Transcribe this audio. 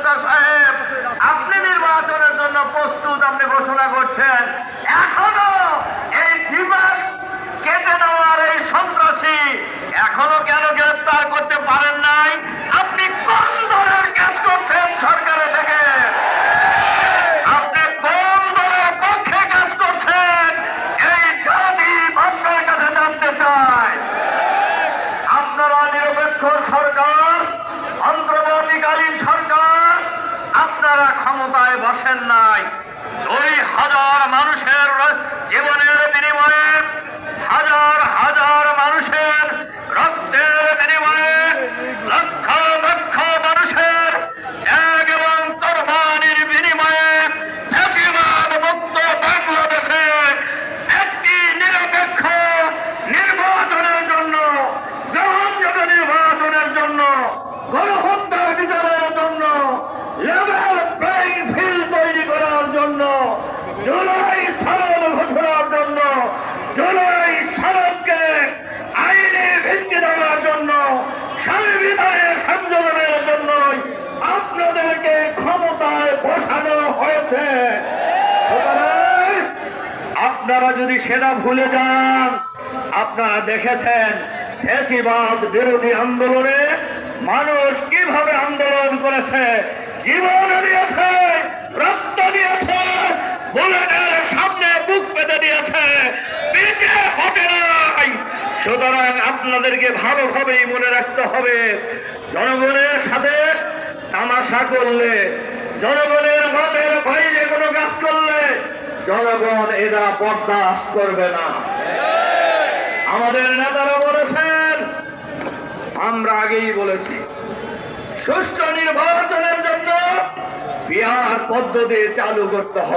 সাহেব, আপনি নির্বাচনের জন্য প্রস্তুত, আপনি ঘোষণা করছেন। এখনও এই জীবন কেটে নেওয়ার এই সন্ত্রাসী এখনও কেন গ্রেফতার করতে পারেন নাই? আপনি কোন ধরনের কাজ করছেন সরকারের থেকে? আপনি কোন দলের পক্ষে কাজ করছেন? এই জাতি আপনার কাছে জানতে চায়। আপনারা নিরপেক্ষ সরকার ক্ষমতায় বসেন নাই। দুই হাজার মানুষের জীবনের বিনিময়ে, হাজার হাজার মানুষের রক্তের বিনিময়ে, লক্ষ লক্ষ মানুষের ত্যাগ এবং কোরবানির বিনিময়ে মুক্ত বাংলাদেশে একটি নিরপেক্ষ নির্বাচনের জন্য, গ্রহণযোগ্য নির্বাচনের জন্য, গণহত্যার বিচারের জন্য, লেভেল জুলাই সনদ ঘোষণার জন্য, জুলাই সনদকে আইনে ভিত্তি দেওয়ার জন্য, সংবিধানে সংযোজনের জন্যই আপনাদেরকে ক্ষমতায় বসানো হয়েছে। আপনারা যদি সেটা ভুলে যান, আপনারা দেখেছেন ফেসিবাদ বিরোধী আন্দোলনে মানুষ কীভাবে আন্দোলন করেছে, জীবন দিয়েছে বুলেটের সামনে বুক পেতে দিয়েছে। নাই সুতরাং আপনাদেরকে ভালোভাবেই মনে রাখতে হবে, জনগণের সাথে তামাশা করলে, জনগণের মতের বাইরে কোনো কাজ করলে জনগণ এরা বরদাস্ত করবে না। আমাদের নেতারা বলেছেন, আমরা আগেই বলেছি, সুষ্ঠু নির্বাচনের জন্য বিহার পদ্ধতি চালু করতে হবে।